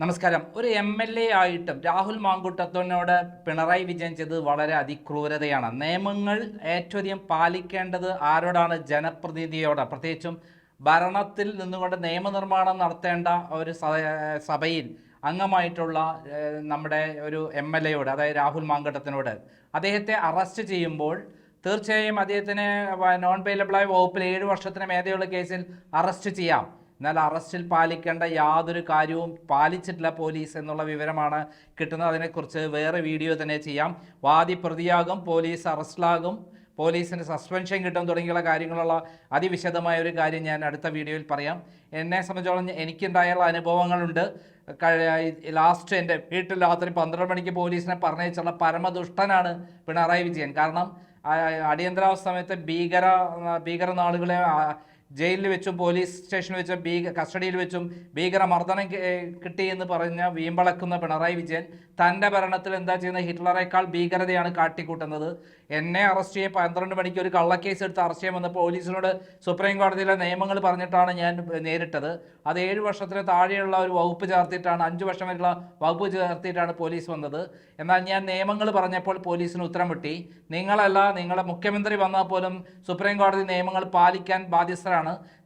നമസ്കാരം. ഒരു M L A ആയിട്ടും രാഹുൽ മാങ്കുട്ടത്തോനോട് പിണറായി വിജയൻ ചെയ്തത് വളരെ അതിക്രൂരതയാണ്. നിയമങ്ങൾ ഏറ്റവും പാലിക്കേണ്ടത് ആരോടാണ്? ജനപ്രതിനിധിയോട്. പ്രത്യേകിച്ചും ഭരണത്തിൽ നിന്നുകൊണ്ട് നിയമനിർമ്മാണം നടത്തേണ്ട ഒരു സഭയിൽ അംഗമായിട്ടുള്ള നമ്മുടെ ഒരു എം എൽ എയോട് അതായത് രാഹുൽ മാങ്കട്ടത്തിനോട് അദ്ദേഹത്തെ അറസ്റ്റ് ചെയ്യുമ്പോൾ തീർച്ചയായും അദ്ദേഹത്തിന് നോൺ പേലബിളായ വകുപ്പിൽ ഏഴ് വർഷത്തിന് മേധയുള്ള കേസിൽ അറസ്റ്റ് ചെയ്യാം. എന്നാൽ അറസ്റ്റിൽ പാലിക്കേണ്ട യാതൊരു കാര്യവും പാലിച്ചിട്ടില്ല പോലീസ് എന്നുള്ള വിവരമാണ് കിട്ടുന്നത്. അതിനെക്കുറിച്ച് വേറെ വീഡിയോ തന്നെ ചെയ്യാം. വാദി പ്രതിയാകും പോലീസ് അറസ്റ്റിലാകും പോലീസിന് സസ്പെൻഷൻ കിട്ടും തുടങ്ങിയുള്ള കാര്യങ്ങളുള്ള അതിവിശദമായ ഒരു കാര്യം ഞാൻ അടുത്ത വീഡിയോയിൽ പറയാം. എന്നെ സംബന്ധിച്ചോളം എനിക്കുണ്ടായുള്ള അനുഭവങ്ങളുണ്ട്. ലാസ്റ്റ് എന്റെ വീട്ടിൽ രാത്രി പന്ത്രണ്ട് മണിക്ക് പോലീസിനെ പറഞ്ഞയച്ചുള്ള പരമദുഷ്ടനാണ് പിണറായി വിജയൻ. കാരണം അടിയന്തരാവസ്ഥ സമയത്ത് ഭീകര ഭീകര നാളുകളെ ജയിലിൽ വെച്ചും പോലീസ് സ്റ്റേഷനിൽ വെച്ചും ഭീക കസ്റ്റഡിയിൽ വെച്ചും ഭീകര മർദ്ദനം കിട്ടിയെന്ന് പറഞ്ഞ വീമ്പളക്കുന്ന പിണറായി വിജയൻ തന്റെ ഭരണത്തിൽ എന്താ ചെയ്യുന്നത്? ഹിറ്റ്ലറേക്കാൾ ഭീകരതയാണ് കാട്ടിക്കൂട്ടുന്നത്. എന്നെ അറസ്റ്റ് ചെയ്യാൻ പന്ത്രണ്ട് മണിക്ക് ഒരു കള്ളക്കേസ് എടുത്ത് അറസ്റ്റ് ചെയ്യാൻ വന്ന പോലീസിനോട് സുപ്രീം കോടതിയിലെ നിയമങ്ങൾ പറഞ്ഞിട്ടാണ് ഞാൻ നേരിട്ടത്. അത് ഏഴ് വർഷത്തിന് താഴെയുള്ള ഒരു വകുപ്പ് ചേർത്തിട്ടാണ് അഞ്ച് വർഷം വരെയുള്ള വകുപ്പ് ചേർത്തിട്ടാണ് പോലീസ് വന്നത്. എന്നാൽ ഞാൻ നിയമങ്ങൾ പറഞ്ഞപ്പോൾ പോലീസിന് ഉത്തരം കിട്ടി. നിങ്ങളല്ല നിങ്ങളുടെ മുഖ്യമന്ത്രി വന്നാൽ പോലും സുപ്രീം കോടതി നിയമങ്ങൾ പാലിക്കാൻ ബാധ്യസ്ഥരാണ്.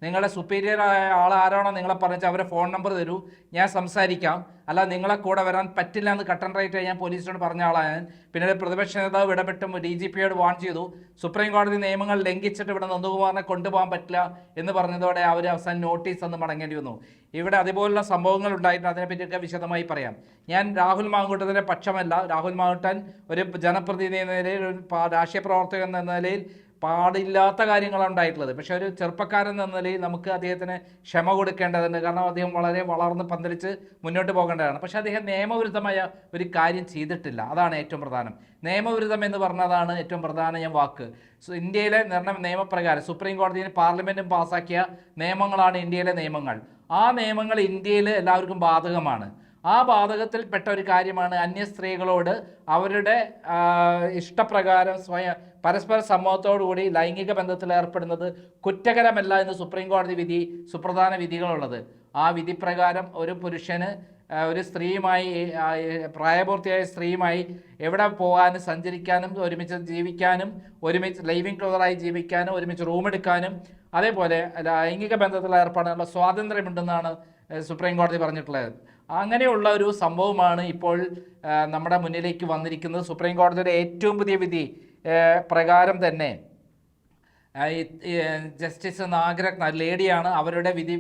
നിങ്ങളുടെ സുപ്പീരിയർ ആയ ആൾ ആരാണോ നിങ്ങളെ പറഞ്ഞാൽ അവരെ ഫോൺ നമ്പർ തരൂ. ഞാൻ സംസാരിക്കാം. അല്ല നിങ്ങളെ കൂടെ വരാൻ പറ്റില്ല എന്ന് കട്ടൻ റൈറ്റ് ഞാൻ പോലീസിനോട് പറഞ്ഞ ആളാണ് ഞാൻ. പിന്നീട് പ്രതിപക്ഷ നേതാവ് ഇടപെട്ടും ഡി ജി പിയോട് വാൺ ചെയ്തു. സുപ്രീം കോടതി നിയമങ്ങൾ ലംഘിച്ചിട്ട് ഇവിടെ നന്ദകുമാറിനെ കൊണ്ടുപോകാൻ പറ്റില്ല എന്ന് പറഞ്ഞതോടെ അവർ അവസാനം നോട്ടീസ് എന്ന് മടങ്ങേണ്ടി വന്നു. ഇവിടെ അതുപോലുള്ള സംഭവങ്ങൾ ഉണ്ടായിട്ടുണ്ട്. അതിനെപ്പറ്റിയൊക്കെ വിശദമായി പറയാം. ഞാൻ രാഹുൽ മാങ്കൂട്ടത്തിന്റെ പക്ഷമല്ല. രാഹുൽ മാങ്കൂട്ടൻ ഒരു ജനപ്രതിനിധി എന്ന നിലയിൽ ഒരു രാഷ്ട്രീയ പ്രവർത്തകൻ എന്ന നിലയിൽ പാടില്ലാത്ത കാര്യങ്ങളാണ് ഉണ്ടായിട്ടുള്ളത്. പക്ഷെ ഒരു ചെറുപ്പക്കാരൻ എന്ന നിലയിൽ നമുക്ക് അദ്ദേഹത്തിന് ക്ഷമ കൊടുക്കേണ്ടതുണ്ട്. കാരണം അദ്ദേഹം വളരെ വളർന്ന് പന്തലിച്ച് മുന്നോട്ട് പോകേണ്ടതാണ്. പക്ഷെ അദ്ദേഹം നിയമവിരുദ്ധമായ ഒരു കാര്യം ചെയ്തിട്ടില്ല. അതാണ് ഏറ്റവും പ്രധാനം. നിയമവിരുദ്ധം എന്ന് പറഞ്ഞതാണ് ഏറ്റവും പ്രധാന ഞാൻ വാക്ക്. ഇന്ത്യയിലെ നിർണയ നിയമപ്രകാരം സുപ്രീം കോടതിയിൽ പാർലമെന്റും പാസ്സാക്കിയ നിയമങ്ങളാണ് ഇന്ത്യയിലെ നിയമങ്ങൾ. ആ നിയമങ്ങൾ ഇന്ത്യയിൽ എല്ലാവർക്കും ബാധകമാണ്. ആ ബാധകത്തിൽപ്പെട്ട ഒരു കാര്യമാണ് അന്യ സ്ത്രീകളോട് അവരുടെ ഇഷ്ടപ്രകാരം സ്വയം പരസ്പര സമ്മതത്തോടുകൂടി ലൈംഗിക ബന്ധത്തിൽ ഏർപ്പെടുന്നത് കുറ്റകരമല്ല എന്ന് സുപ്രീം കോടതി വിധി സുപ്രധാന വിധികളുള്ളത്. ആ വിധി പ്രകാരം ഒരു പുരുഷന് ഒരു സ്ത്രീയുമായി പ്രായപൂർത്തിയായ സ്ത്രീയുമായി എവിടെ പോകാനും സഞ്ചരിക്കാനും ഒരുമിച്ച് ജീവിക്കാനും ഒരുമിച്ച് ലൈവിംഗ് ക്ലോതറായി ജീവിക്കാനും ഒരുമിച്ച് റൂം എടുക്കാനും അതേപോലെ ലൈംഗിക ബന്ധത്തിൽ ഏർപ്പെടാനുള്ള സ്വാതന്ത്ര്യമുണ്ടെന്നാണ് സുപ്രീം കോടതി പറഞ്ഞിട്ടുള്ളത്. അങ്ങനെയുള്ള ഒരു സംഭവമാണ് ഇപ്പോൾ നമ്മുടെ മുന്നിലേക്ക് വന്നിരിക്കുന്നത്. സുപ്രീം കോടതിയുടെ ഏറ്റവും പുതിയ വിധി പ്രകാരം തന്നെ. ജസ്റ്റിസ് നാഗരത്ന ലേഡിയാണ്. അവരുടെ വിധി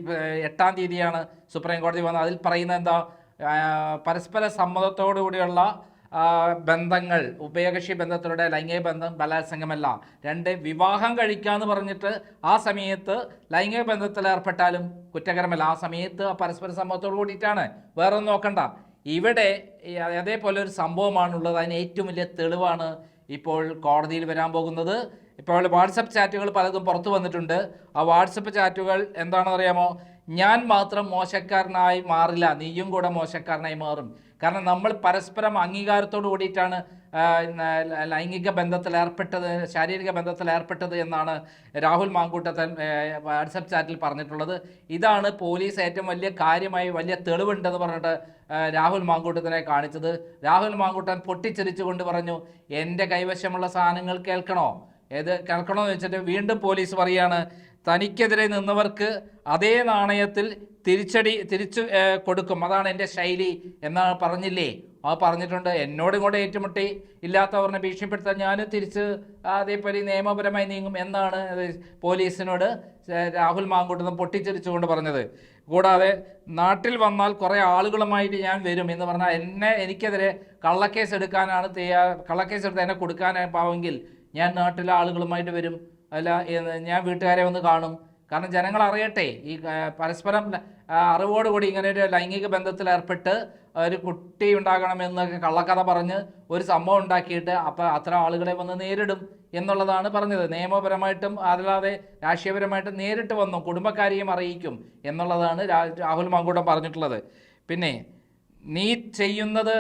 എട്ടാം തീയതിയാണ് സുപ്രീം കോടതി വന്നത്. അതിൽ പറയുന്നത് എന്താ? പരസ്പര സമ്മതത്തോടു കൂടിയുള്ള ബന്ധങ്ങൾ ഉഭയകക്ഷി ബന്ധത്തിലൂടെ ലൈംഗിക ബന്ധം ബലാത്സംഗമല്ല. രണ്ട് വിവാഹം കഴിക്കാമെന്ന് പറഞ്ഞിട്ട് ആ സമയത്ത് ലൈംഗിക ബന്ധത്തിൽ ഏർപ്പെട്ടാലും കുറ്റകരമല്ല. ആ സമയത്ത് പരസ്പര സമ്മതത്തോട് കൂടിയിട്ടാണ്. വേറൊന്നും നോക്കണ്ട. ഇവിടെ അതേപോലെ ഒരു സംഭവമാണുള്ളത്. അതിന് ഏറ്റവും വലിയ തെളിവാണ് ഇപ്പോൾ കോടതിയിൽ വരാൻ പോകുന്നത്. ഇപ്പോൾ വാട്സപ്പ് ചാറ്റുകൾ പലതും പുറത്തു വന്നിട്ടുണ്ട്. ആ വാട്സപ്പ് ചാറ്റുകൾ എന്താണെന്ന് അറിയാമോ ഞാൻ മാത്രം മോശക്കാരനായി മാറില്ല. നീയും കൂടെ മോശക്കാരനായി മാറും. കാരണം നമ്മൾ പരസ്പരം അംഗീകാരത്തോട് കൂടിയിട്ടാണ് ലൈംഗിക ബന്ധത്തിൽ ഏർപ്പെട്ടത് ശാരീരിക ബന്ധത്തിൽ ഏർപ്പെട്ടത് എന്നാണ് രാഹുൽ മാങ്കൂട്ടത്തൻ വാട്സപ്പ് ചാറ്റിൽ പറഞ്ഞിട്ടുള്ളത്. ഇതാണ് പോലീസ് ഏറ്റവും വലിയ കാര്യമായി വലിയ തെളിവുണ്ടെന്ന് പറഞ്ഞിട്ട് രാഹുൽ മാങ്കൂട്ടത്തിനെ കാണിച്ചത്. രാഹുൽ മാങ്കൂട്ടൻ പൊട്ടിച്ചിരിച്ചുകൊണ്ട് പറഞ്ഞു എന്റെ കൈവശമുള്ള സാധനങ്ങൾ കേൾക്കണോ? ഏത് കേൾക്കണോ എന്ന് വെച്ചിട്ട് വീണ്ടും പോലീസ് പറയാണ് തനിക്കെതിരെ നിന്നവർക്ക് അതേ നാണയത്തിൽ തിരിച്ചടി തിരിച്ചു കൊടുക്കും. അതാണ് എന്റെ ശൈലി എന്നാണ് പറഞ്ഞില്ലേ? ആ പറഞ്ഞിട്ടുണ്ട്. എന്നോടും കൂടെ ഏറ്റുമുട്ടി ഇല്ലാത്തവരെ ഭീഷണിപ്പെടുത്താൻ ഞാനും തിരിച്ച് അതേപോലെ നിയമപരമായി നീങ്ങും എന്നാണ് പോലീസിനോട് രാഹുൽ മാങ്കൂട്ടം പൊട്ടിച്ചിരിച്ചുകൊണ്ട് പറഞ്ഞത്. കൂടാതെ നാട്ടിൽ വന്നാൽ കുറേ ആളുകളുമായിട്ട് ഞാൻ വരും എന്ന് പറഞ്ഞാൽ എന്നെ എനിക്കെതിരെ കള്ളക്കേസ് എടുക്കാനാണ് തയ്യാ കള്ളക്കേസ് എടുത്ത് എന്നെ കൊടുക്കാനാവുമെങ്കിൽ ഞാൻ നാട്ടിലെ ആളുകളുമായിട്ട് വരും. അല്ല ഞാൻ വീട്ടുകാരെ ഒന്ന് കാണും. കാരണം ജനങ്ങൾ അറിയട്ടെ ഈ പരസ്പരം അറിവോടുകൂടി ഇങ്ങനെ ഒരു ലൈംഗിക ബന്ധത്തിൽ ഏർപ്പെട്ട് ഒരു കുട്ടി ഉണ്ടാകണമെന്നൊക്കെ കള്ളക്കഥ പറഞ്ഞ് ഒരു സംഭവം ഉണ്ടാക്കിയിട്ട് അപ്പം അത്ര ആളുകളെ വന്ന് നേരിടും എന്നുള്ളതാണ് പറഞ്ഞത്. നിയമപരമായിട്ടും അതല്ലാതെ രാഷ്ട്രീയപരമായിട്ടും നേരിട്ട് വന്നു കുടുംബക്കാരെയും അറിയിക്കും എന്നുള്ളതാണ് രാഹുൽ മാങ്കൂട്ടം പറഞ്ഞിട്ടുള്ളത്. പിന്നെ നീ ചെയ്യുന്നത്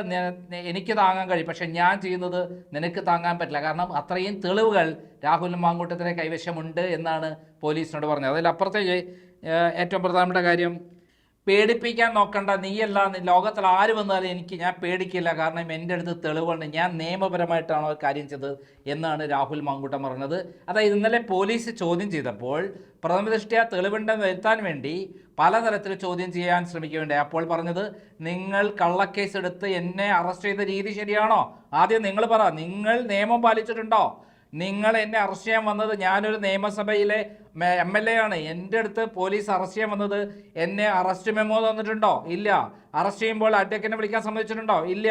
എനിക്ക് താങ്ങാൻ കഴിയും. പക്ഷെ ഞാൻ ചെയ്യുന്നത് നിനക്ക് താങ്ങാൻ പറ്റില്ല. കാരണം അത്രയും തെളിവുകൾ രാഹുൽ മാങ്കൂട്ടത്തിന്റെ കൈവശമുണ്ട് എന്നാണ് പോലീസിനോട് പറഞ്ഞത്. അതിലപ്പുറത്തേക്ക് ഏറ്റവും പ്രധാനപ്പെട്ട കാര്യം പേടിപ്പിക്കാൻ നോക്കണ്ട. നീയല്ല ലോകത്തിൽ ആര് വന്നാലും എനിക്ക് ഞാൻ പേടിക്കില്ല. കാരണം എന്റെ അടുത്ത് തെളിവുണ്ട്. ഞാൻ നിയമപരമായിട്ടാണ് കാര്യം ചെയ്തത് എന്നാണ് രാഹുൽ മാങ്കൂട്ടം പറഞ്ഞത്. അതായത് ഇന്നലെ പോലീസ് ചോദ്യം ചെയ്തപ്പോൾ പ്രഥമദൃഷ്ട്യാ തെളിവുണ്ടെന്ന് വരുത്താൻ വേണ്ടി പലതരത്തിൽ ചോദ്യം ചെയ്യാൻ ശ്രമിക്കുകയുണ്ടായി. അപ്പോൾ പറഞ്ഞത് നിങ്ങൾ കള്ളക്കേസ് എടുത്ത് എന്നെ അറസ്റ്റ് ചെയ്ത രീതി ശരിയാണോ? ആദ്യം നിങ്ങൾ പറ നിങ്ങൾ നിയമം പാലിച്ചിട്ടുണ്ടോ? നിങ്ങൾ എന്നെ അറസ്റ്റ് ചെയ്യാൻ വന്നത് ഞാനൊരു നിയമസഭയിലെ എം എൽ എ ആണ്. എന്റെ അടുത്ത് പോലീസ് അറസ്റ്റ് ചെയ്യാൻ വന്നത് എന്നെ അറസ്റ്റ് മെമ്മോ തന്നിട്ടുണ്ടോ? ഇല്ല. അറസ്റ്റ് ചെയ്യുമ്പോൾ അഡ്വക്കറ്റിനെ വിളിക്കാൻ സമ്മതിച്ചിട്ടുണ്ടോ? ഇല്ല.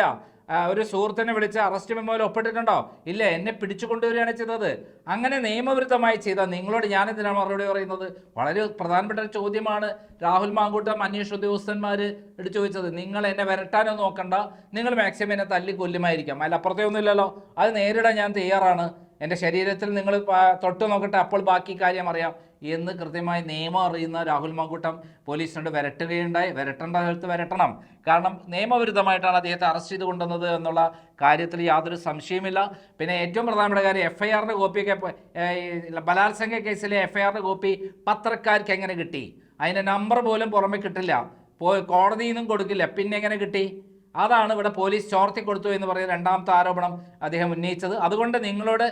ഒരു സുഹൃത്തിനെ വിളിച്ച് അറസ്റ്റ് മെമ്മോയിൽ ഒപ്പിട്ടിട്ടുണ്ടോ? ഇല്ല. എന്നെ പിടിച്ചു കൊണ്ടുവരികയാണ് ചെയ്തത്. അങ്ങനെ നിയമവിരുദ്ധമായി ചെയ്ത നിങ്ങളോട് ഞാൻ എന്തിനാണ് മറുപടി പറയുന്നത്? വളരെ പ്രധാനപ്പെട്ട ഒരു ചോദ്യമാണ് രാഹുൽ മാങ്കൂട്ടം അന്വേഷണ ഉദ്യോഗസ്ഥന്മാർ എടുത്തു ചോദിച്ചത്. നിങ്ങൾ എന്നെ വരട്ടാനോ നോക്കണ്ട. നിങ്ങൾ മാക്സിമം എന്നെ തല്ലി കൊല്ലുമായിരിക്കാം അതിൽ അപ്പുറത്തേ ഒന്നുമില്ലല്ലോ. അത് നേരിടാൻ ഞാൻ തയ്യാറാണ്. എന്റെ ശരീരത്തിൽ നിങ്ങൾ തൊട്ട് നോക്കട്ടെ അപ്പോൾ ബാക്കി കാര്യം അറിയാം. എന്ന് കൃത്യമായി നിയമം അറിയുന്ന രാഹുൽ മാങ്കൂട്ടം പോലീസിനോട് വരട്ടുകയുണ്ടായി. വരട്ടേണ്ട സ്ഥലത്ത് വരട്ടണം. കാരണം നിയമവിരുദ്ധമായിട്ടാണ് അദ്ദേഹത്തെ അറസ്റ്റ് ചെയ്ത് കൊണ്ടുവന്നത് എന്നുള്ള കാര്യത്തിൽ യാതൊരു സംശയമില്ല പിന്നെ ഏറ്റവും പ്രധാനപ്പെട്ട കാര്യം എഫ് ഐ ആറിന്റെ കോപ്പിയൊക്കെ ബലാത്സംഗ കേസിലെ എഫ് ഐ ആറിന്റെ കോപ്പി പത്രക്കാർക്ക് എങ്ങനെ കിട്ടി? അതിന്റെ നമ്പർ പോലും പുറമെ കിട്ടില്ല. പോ കോടതിയിൽ നിന്നും കൊടുക്കില്ല. പിന്നെ എങ്ങനെ കിട്ടി? അതാണ് ഇവിടെ പോലീസ് ചോർത്തി കൊടുത്തു എന്ന് പറയുന്ന രണ്ടാമത്തെ ആരോപണം അദ്ദേഹം ഉന്നയിച്ചത്. അതുകൊണ്ട് നിങ്ങളോട്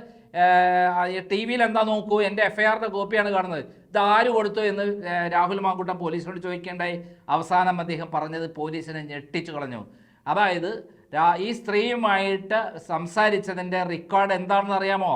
ടി വിയിൽ എന്താ നോക്കൂ? എന്റെ എഫ്ഐആറിന്റെ കോപ്പിയാണ് കാണുന്നത്. ഇത് ആര് കൊടുത്തു എന്ന് രാഹുൽ മാങ്കൂട്ടം പോലീസിനോട് ചോദിക്കേണ്ടായി. അവസാനം അദ്ദേഹം പറഞ്ഞത് പോലീസിനെ ഞെട്ടിച്ചു കളഞ്ഞു. അതായത് ഈ സ്ത്രീയുമായിട്ട് സംസാരിച്ചതിന്റെ റെക്കോർഡ് എന്താണെന്ന് അറിയാമോ?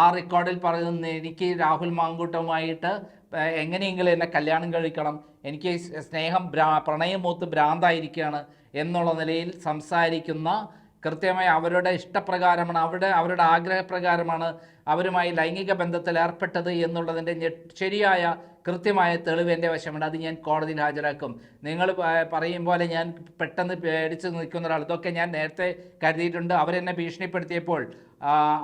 ആ റെക്കോർഡിൽ പറയുന്നത് എനിക്ക് രാഹുൽ മാങ്കൂട്ടവുമായിട്ട് എങ്ങനെയെങ്കിലും എന്നെ കല്യാണം കഴിക്കണം എനിക്ക് സ്നേഹം ഭ്രാ പ്രണയം മൂത്ത് ഭ്രാന്തായിരിക്കുകയാണ് എന്നുള്ള നിലയിൽ സംസാരിക്കുന്ന കൃത്യമായി അവരുടെ ഇഷ്ടപ്രകാരമാണ് അവരുടെ അവരുടെ ആഗ്രഹപ്രകാരമാണ് അവരുമായി ലൈംഗിക ബന്ധത്തിൽ ഏർപ്പെട്ടത് എന്നുള്ളതിന്റെ ശരിയായ കൃത്യമായ തെളിവ് എന്റെ വശമുണ്ട്. അത് ഞാൻ കോടതിയിൽ ഹാജരാക്കും. നിങ്ങൾ പറയും പോലെ ഞാൻ പെട്ടെന്ന് പേടിച്ച് നിൽക്കുന്ന ഒരാൾ ഇതൊക്കെ ഞാൻ നേരത്തെ കരുതിയിട്ടുണ്ട്. അവരെന്നെ ഭീഷണിപ്പെടുത്തിയപ്പോൾ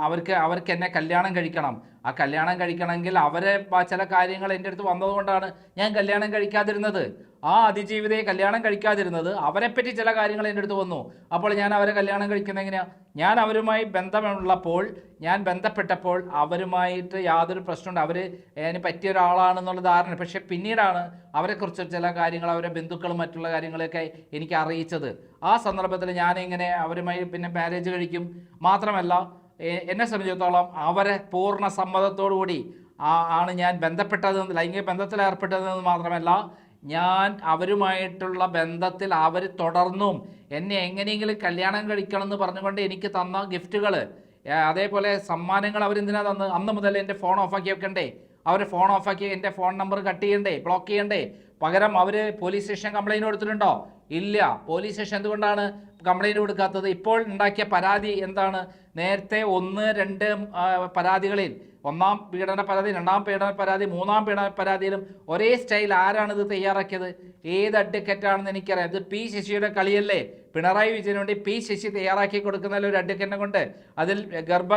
അവർക്ക് അവർക്ക് എന്നെ കല്യാണം കഴിക്കണം. ആ കല്യാണം കഴിക്കണമെങ്കിൽ അവരെ ചില കാര്യങ്ങൾ എന്റെ അടുത്ത് വന്നതുകൊണ്ടാണ് ഞാൻ കല്യാണം കഴിക്കാതിരുന്നത്. ആ അതിജീവിതയെ കല്യാണം കഴിക്കാതിരുന്നത് അവരെപ്പറ്റി ചില കാര്യങ്ങൾ എന്റെ അടുത്ത് വന്നു. അപ്പോൾ ഞാൻ അവരെ കല്യാണം കഴിക്കുന്ന എങ്ങനെയാണ് ഞാൻ അവരുമായി ബന്ധമുള്ളപ്പോൾ ഞാൻ ബന്ധപ്പെട്ടപ്പോൾ അവരുമായിട്ട് യാതൊരു പ്രശ്നമുണ്ട്. അവർ അതിന് പറ്റിയ ഒരാളാണെന്നുള്ള ധാരണ. പക്ഷേ പിന്നീടാണ് അവരെക്കുറിച്ച് ചില കാര്യങ്ങൾ അവരെ ബന്ധുക്കളും മറ്റുള്ള കാര്യങ്ങളൊക്കെ എനിക്ക് അറിയിച്ചത്. ആ സന്ദർഭത്തിൽ ഞാനിങ്ങനെ അവരുമായി പിന്നെ മാരേജ് കഴിക്കും. മാത്രമല്ല എന്നെ സംബന്ധിച്ചിടത്തോളം അവരെ പൂർണ സമ്മതത്തോടുകൂടി ആണ് ഞാൻ ബന്ധപ്പെട്ടത് ലൈംഗിക ബന്ധത്തിൽ ഏർപ്പെട്ടതെന്ന് മാത്രമല്ല ഞാൻ അവരുമായിട്ടുള്ള ബന്ധത്തിൽ അവർ തുടർന്നും എന്നെ എങ്ങനെയെങ്കിലും കല്യാണം കഴിക്കണം എന്ന് പറഞ്ഞുകൊണ്ട് എനിക്ക് തന്ന ഗിഫ്റ്റുകൾ അതേപോലെ സമ്മാനങ്ങൾ അവരെന്തിനാ തന്ന്? അന്ന് മുതൽ എന്റെ ഫോൺ ഓഫാക്കി വെക്കണ്ടേ? അവർ ഫോൺ ഓഫാക്കി എന്റെ ഫോൺ നമ്പർ കട്ട് ചെയ്യണ്ടേ? ബ്ലോക്ക് ചെയ്യണ്ടേ? പകരം അവർ പോലീസ് സ്റ്റേഷൻ കംപ്ലൈന്റ് കൊടുത്തിട്ടുണ്ടോ? ഇല്ല. പോലീസ് സ്റ്റേഷൻ എന്തുകൊണ്ടാണ് കംപ്ലൈന്റ് കൊടുക്കാത്തത്? ഇപ്പോൾ ഉണ്ടാക്കിയ പരാതി എന്താണ്? നേരത്തെ ഒന്ന് രണ്ട് പരാതികളിൽ ഒന്നാം പീഡന പരാതി രണ്ടാം പീഡന പരാതി മൂന്നാം പീഡന പരാതിയിലും ഒരേ സ്റ്റൈൽ ആരാണ് ഇത് തയ്യാറാക്കിയത്? ഏത് അഡ്വക്കറ്റാണെന്ന് എനിക്കറിയാം. ഇത് പി ശശിയുടെ കളിയല്ലേ? പിണറായി വിജയന് വേണ്ടി പി ശശി തയ്യാറാക്കി കൊടുക്കുന്ന ഒരു അഡ്വക്കറ്റിനെ കൊണ്ട് അതിൽ ഗർഭ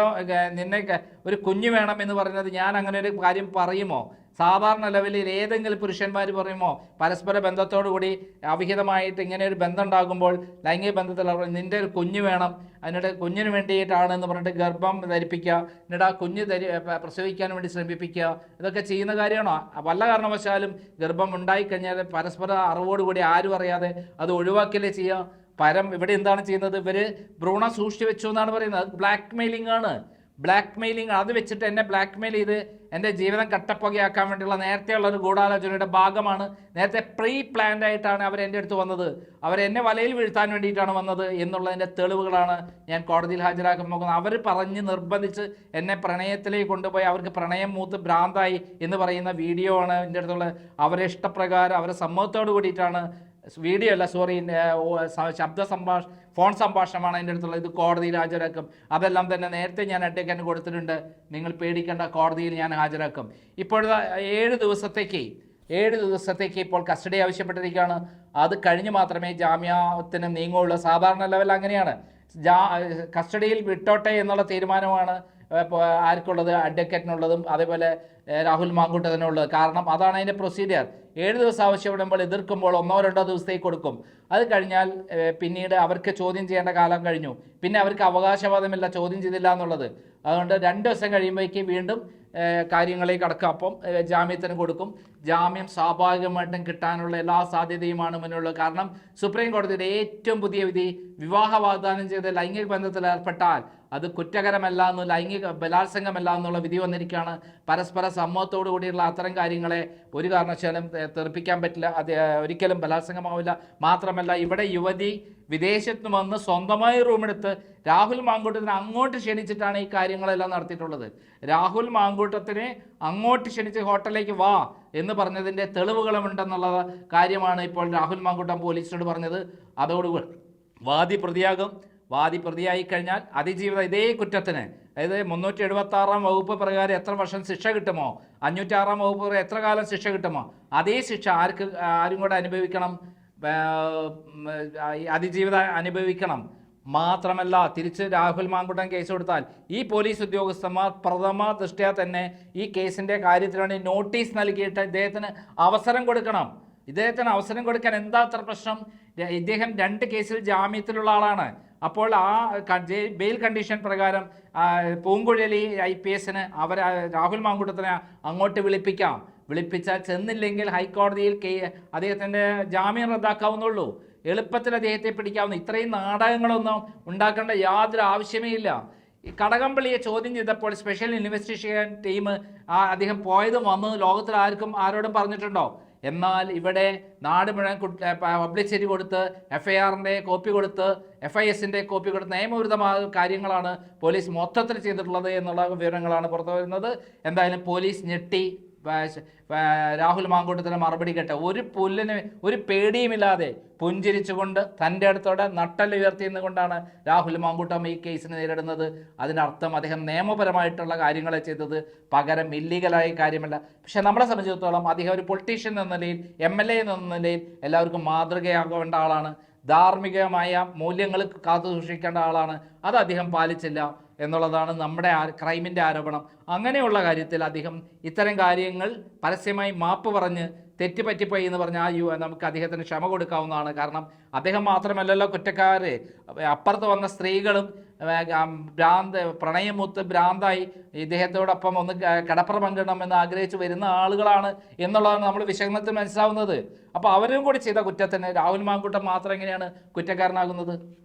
നിന്നെ ഒരു കുഞ്ഞു വേണം എന്ന് പറയുന്നത് ഞാൻ അങ്ങനെ ഒരു കാര്യം പറയുമോ? സാധാരണ ലെവലിൽ ഏതെങ്കിലും പുരുഷന്മാർ പറയുമോ പരസ്പര ബന്ധത്തോടുകൂടി അവിഹിതമായിട്ട് ഇങ്ങനെ ഒരു ബന്ധം ഉണ്ടാകുമ്പോൾ ലൈംഗിക ബന്ധത്തിൽ അവർ നിന്റെ ഒരു കുഞ്ഞ് വേണം അതിനിടെ കുഞ്ഞിന് വേണ്ടിയിട്ടാണ് എന്ന് പറഞ്ഞിട്ട് ഗർഭം ധരിപ്പിക്കുക എന്നിട്ട് ആ കുഞ്ഞ് ധരി പ്രസവിക്കാൻ വേണ്ടി ശ്രമിപ്പിക്കുക ഇതൊക്കെ ചെയ്യുന്ന കാര്യമാണോ? വല്ല കാരണവശാലും ഗർഭം ഉണ്ടായിക്കഴിഞ്ഞാൽ പരസ്പര അറിവോടുകൂടി ആരും അറിയാതെ അത് ഒഴിവാക്കിയല്ലേ ചെയ്യുക? പരം ഇവിടെ എന്താണ് ചെയ്യുന്നത്? ഇവർ ഭ്രൂണം സൂക്ഷിച്ചു വെച്ചു എന്നാണ് പറയുന്നത്. ബ്ലാക്ക് മെയിലിംഗ് ആണ്. ബ്ലാക്ക് മെയിലിംഗ് അത് വെച്ചിട്ട് എന്നെ ബ്ലാക്ക് മെയിൽ ചെയ്ത് എന്റെ ജീവിതം കട്ടപ്പുകയാക്കാൻ വേണ്ടിയുള്ള നേരത്തെയുള്ള ഒരു ഗൂഢാലോചനയുടെ ഭാഗമാണ്. നേരത്തെ പ്രീ പ്ലാൻഡ് ആയിട്ടാണ് അവർ എന്റെ അടുത്ത് വന്നത്. അവർ എന്നെ വലയിൽ വീഴ്ത്താൻ വേണ്ടിയിട്ടാണ് വന്നത് എന്നുള്ളതിന്റെ തെളിവുകളാണ് ഞാൻ കോടതിയിൽ ഹാജരാക്കാൻ പോകുന്നത് അവർ പറഞ്ഞ് നിർബന്ധിച്ച് എന്നെ പ്രണയത്തിലേക്ക് കൊണ്ടുപോയി അവർക്ക് പ്രണയം മൂത്ത് ഭ്രാന്തായി എന്ന് പറയുന്ന വീഡിയോ ആണ് എന്റെ അടുത്തുള്ള അവരെ ഇഷ്ടപ്രകാരം അവരെ സമ്മതത്തോട് കൂടിയിട്ടാണ് വീഡിയോ അല്ല സോറി ശബ്ദ സംഭാഷ ഫോൺ സംഭാഷണമാണ് അതിന്റെ അടുത്തുള്ള ഇത് കോടതിയിൽ ഹാജരാക്കും. അതെല്ലാം തന്നെ നേരത്തെ ഞാൻ അഡ്വക്കേറ്റിന് കൊടുത്തിട്ടുണ്ട്. നിങ്ങൾ പേടിക്കേണ്ട കോടതിയിൽ ഞാൻ ഹാജരാക്കും. ഇപ്പോഴത്തെ ഏഴ് ദിവസത്തേക്ക് ഏഴ് ദിവസത്തേക്ക് ഇപ്പോൾ കസ്റ്റഡി ആവശ്യപ്പെട്ടിരിക്കുകയാണ്. അത് കഴിഞ്ഞ് മാത്രമേ ജാമ്യത്തിന് നീങ്ങുള്ളൂ സാധാരണ ലെവൽ അങ്ങനെയാണ്. കസ്റ്റഡിയിൽ വിട്ടോട്ടെ എന്നുള്ള തീരുമാനമാണ് ആർക്കുള്ളത്? അഡ്വക്കേറ്റിനുള്ളതും അതേപോലെ രാഹുൽ ഉള്ളത് കാരണം അതാണ് അതിന്റെ പ്രൊസീജിയർ ഏഴ് ദിവസം ആവശ്യപ്പെടുമ്പോൾ എതിർക്കുമ്പോൾ ഒന്നോ രണ്ടോ ദിവസത്തേക്ക് കൊടുക്കും. അത് കഴിഞ്ഞാൽ പിന്നീട് അവർക്ക് ചോദ്യം ചെയ്യേണ്ട കാലം കഴിഞ്ഞു. പിന്നെ അവർക്ക് അവകാശവാദമില്ല ചോദ്യം ചെയ്തില്ല എന്നുള്ളത്. അതുകൊണ്ട് രണ്ട് ദിവസം കഴിയുമ്പോഴേക്ക് വീണ്ടും കാര്യങ്ങളെ കടക്കുക. അപ്പം ജാമ്യത്തിന് കൊടുക്കും. ജാമ്യം സ്വാഭാവികമായിട്ടും കിട്ടാനുള്ള എല്ലാ സാധ്യതയുമാണ് മുന്നിലുള്ളത്. കാരണം സുപ്രീം കോടതിയുടെ ഏറ്റവും പുതിയ വിധി വിവാഹ വാഗ്ദാനം ചെയ്ത് ലൈംഗിക ബന്ധത്തിൽ ഏർപ്പെട്ടാൽ അത് കുറ്റകരമല്ല എന്ന് ലൈംഗിക ബലാത്സംഗമല്ല എന്നുള്ള വിധി വന്നിരിക്കുകയാണ്. പരസ്പര സമ്മതത്തോടു കൂടിയുള്ള അത്തരം കാര്യങ്ങളെ ഒരു കാരണവശാലും തെറിപ്പിക്കാൻ പറ്റില്ല. അത് ഒരിക്കലും ബലാത്സംഗമാവില്ല. മാത്രമല്ല ഇവിടെ യുവതി വിദേശത്ത് വന്ന് സ്വന്തമായി റൂമെടുത്ത് രാഹുൽ മാങ്കൂട്ടത്തിനെ അങ്ങോട്ട് ക്ഷണിച്ചിട്ടാണ് ഈ കാര്യങ്ങളെല്ലാം നടത്തിയിട്ടുള്ളത്. രാഹുൽ മാങ്കൂട്ടത്തിനെ അങ്ങോട്ട് ക്ഷണിച്ച് ഹോട്ടലിലേക്ക് വാ എന്ന് പറഞ്ഞതിന്റെ തെളിവുകളുമുണ്ടെന്നുള്ള കാര്യമാണ് ഇപ്പോൾ രാഹുൽ മാങ്കൂട്ടം പോലീസിനോട് പറഞ്ഞത്. അതോടുകൂടി വാദി പ്രതിയാകും. വാദി പ്രതിയായി കഴിഞ്ഞാൽ അതിജീവിത ഇതേ കുറ്റത്തിന്. അതായത് മുന്നൂറ്റി എഴുപത്തി ആറാം വകുപ്പ് പ്രകാരം എത്ര വർഷം ശിക്ഷ കിട്ടുമോ? അഞ്ഞൂറ്റി ആറാം വകുപ്പ് പ്രകാരം എത്ര കാലം ശിക്ഷ കിട്ടുമോ? അതേ ശിക്ഷ ആർക്ക് ആരും കൂടെ അനുഭവിക്കണം? അതിജീവിത അനുഭവിക്കണം. മാത്രമല്ല തിരിച്ച് രാഹുൽ മാങ്കുട്ടൻ കേസ് കൊടുത്താൽ ഈ പോലീസ് ഉദ്യോഗസ്ഥന്മാർ പ്രഥമ ദൃഷ്ട്യാ തന്നെ ഈ കേസിന്റെ കാര്യത്തിൽ വേണ്ടി നോട്ടീസ് നൽകിയിട്ട് ഇദ്ദേഹത്തിന് അവസരം കൊടുക്കണം. ഇദ്ദേഹത്തിന് അവസരം കൊടുക്കാൻ എന്താ അത്ര പ്രശ്നം? ഇദ്ദേഹം രണ്ട് കേസിൽ ജാമ്യത്തിലുള്ള ആളാണ്. അപ്പോൾ ആ ബെയിൽ കണ്ടീഷൻ പ്രകാരം പൂങ്കുഴലി ഐ പി എസിന് അവർ രാഹുൽ മാങ്കുട്ടത്തിനെ അങ്ങോട്ട് വിളിപ്പിക്കാം. വിളിപ്പിച്ചാൽ ചെന്നില്ലെങ്കിൽ ഹൈക്കോടതിയിൽ അദ്ദേഹത്തിന്റെ ജാമ്യം റദ്ദാക്കാവുന്നുള്ളൂ. എളുപ്പത്തിൽ അദ്ദേഹത്തെ പിടിക്കാവുന്ന. ഇത്രയും നാടകങ്ങളൊന്നും ഉണ്ടാക്കേണ്ട യാതൊരു ആവശ്യമേ ഇല്ല. ഈ കടകംപള്ളിയെ ചോദ്യം ചെയ്തപ്പോൾ സ്പെഷ്യൽ ഇൻവെസ്റ്റിഗേഷൻ ടീം അദ്ദേഹം പോയതും വന്നതും ലോകത്തിൽ ആർക്കും ആരോടും പറഞ്ഞിട്ടുണ്ടോ? എന്നാൽ ഇവിടെ നാട് മുഴുവൻ പബ്ലിസിറ്റി കൊടുത്ത് എഫ് ഐ ആറിന്റെ കോപ്പി കൊടുത്ത് എഫ് ഐ എസിന്റെ കോപ്പി കൊടുത്ത് നിയമവിരുദ്ധമായ കാര്യങ്ങളാണ് പോലീസ് മൊത്തത്തിൽ ചെയ്തിട്ടുള്ളത് എന്നുള്ള വിവരങ്ങളാണ് പുറത്തു വരുന്നത് എന്തായാലും പോലീസ് ഞെട്ടി. രാഹുൽ മാങ്കൂട്ടത്തിന് മറുപടി കേട്ട ഒരു പുല്ലിന് ഒരു പേടിയുമില്ലാതെ പുഞ്ചിരിച്ചുകൊണ്ട് തന്റെ അടുത്തോടെ നട്ടൽ ഉയർത്തിയെന്നുകൊണ്ടാണ് രാഹുൽ മാങ്കൂട്ടം ഈ കേസിനെ നേരിടുന്നത്. അതിനർത്ഥം അദ്ദേഹം നിയമപരമായിട്ടുള്ള കാര്യങ്ങളെ ചെയ്തത് പകരം ഇല്ലീഗലായ കാര്യമല്ല. പക്ഷേ നമ്മളെ സംബന്ധിച്ചിടത്തോളം അദ്ദേഹം ഒരു പൊളിറ്റീഷ്യൻ എന്ന നിലയിൽ എം എൽ എ എന്ന നിലയിൽ എല്ലാവർക്കും മാതൃകയാകേണ്ട ആളാണ്. ധാർമ്മികമായ മൂല്യങ്ങൾ കാത്തു സൂക്ഷിക്കേണ്ട ആളാണ്. അത് അദ്ദേഹം പാലിച്ചില്ല. എന്നുള്ളതാണ് നമ്മുടെ ക്രൈമിന്റെ ആരോപണം. അങ്ങനെയുള്ള കാര്യത്തിൽ അദ്ദേഹം ഇത്തരം കാര്യങ്ങൾ പരസ്യമായി മാപ്പ് പറഞ്ഞ് തെറ്റ് പറ്റിപ്പോയി എന്ന് പറഞ്ഞാൽ ആ യു നമുക്ക് അദ്ദേഹത്തിന് ക്ഷമ കൊടുക്കാവുന്നതാണ്. കാരണം അദ്ദേഹം മാത്രമല്ലല്ലോ കുറ്റക്കാര്. അപ്പുറത്ത് വന്ന സ്ത്രീകളും ഭ്രാന്ത് പ്രണയമൂത്ത് ഭ്രാന്തായി ഇദ്ദേഹത്തോടൊപ്പം ഒന്ന് ക- പങ്കിടണം എന്ന് ആഗ്രഹിച്ച് വരുന്ന ആളുകളാണ് എന്നുള്ളതാണ് നമ്മൾ വിശകലനത്തിൽ മനസ്സിലാവുന്നത്. അപ്പോൾ അവരും കൂടി ചെയ്ത കുറ്റത്തിന് രാഹുൽ മാങ്കൂട്ടം മാത്രം എങ്ങനെയാണ് കുറ്റക്കാരനാകുന്നത്?